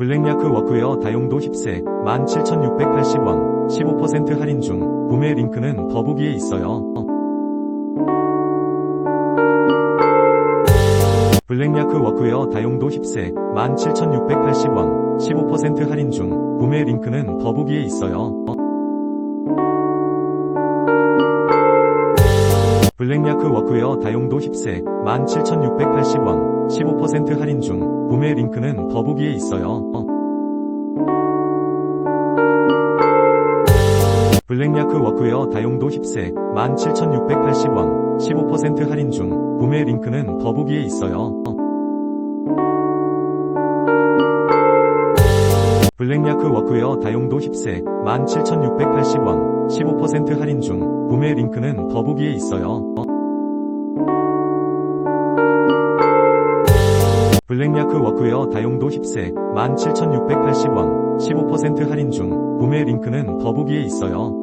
블랙야크 워크웨어 다용도 힙색 17,680원 15% 할인 중 구매 링크는 더보기에 있어요. 블랙야크 워크웨어 다용도 힙색 17,680원 15% 할인 중 구매 링크는 더보기에 있어요. 블랙야크 워크웨어 다용도 힙색 17,680원 15% 할인 중 구매 링크는 더보기에 있어요. 블랙야크 워크웨어 다용도 힙색 17,680원 15% 할인 중 구매 링크는 더보기에 있어요. 블랙야크 워크웨어 다용도 힙색 17,680원 15% 할인 중 구매 링크는 더보기에 있어요. 블랙야크 워크웨어 다용도 힙색 17,680원 15% 할인 중 구매 링크는 더보기에 있어요.